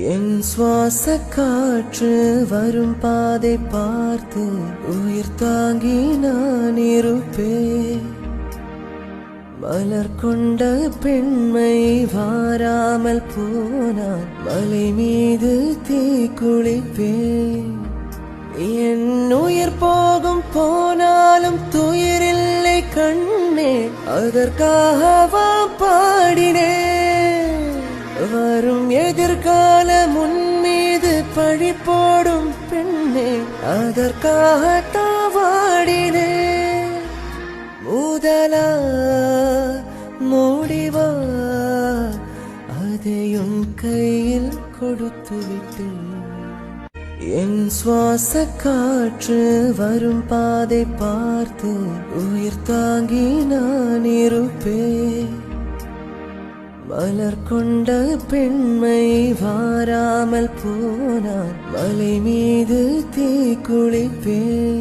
என் சுவாச காற்று வரும் பாதை பார்த்து உயிர் தாங்கி நான் இருப்பேன். மலர் கொண்ட பெண்மை வாராமல் போனான் மலை மீது தீ குளிப்பேன். என் உயிர் போகும் போனாலும் துயிரில்லை கண்ணே அதற்காகவா வரும் எதிர்கால முன்மீது பழி போடும் பெண்ணே அதற்காக தாவாடினே. முதலா மூடிவா அதையும் கையில் கொடுத்து விட்டேன் என் சுவாச காற்று வரும் பாதை பார்த்து உயிர் தாங்கி நான் இருப்பேன். மலர் கொண்ட பெண்மை வாராமல் போனான் மலை மீது தீ குளிப்பேன்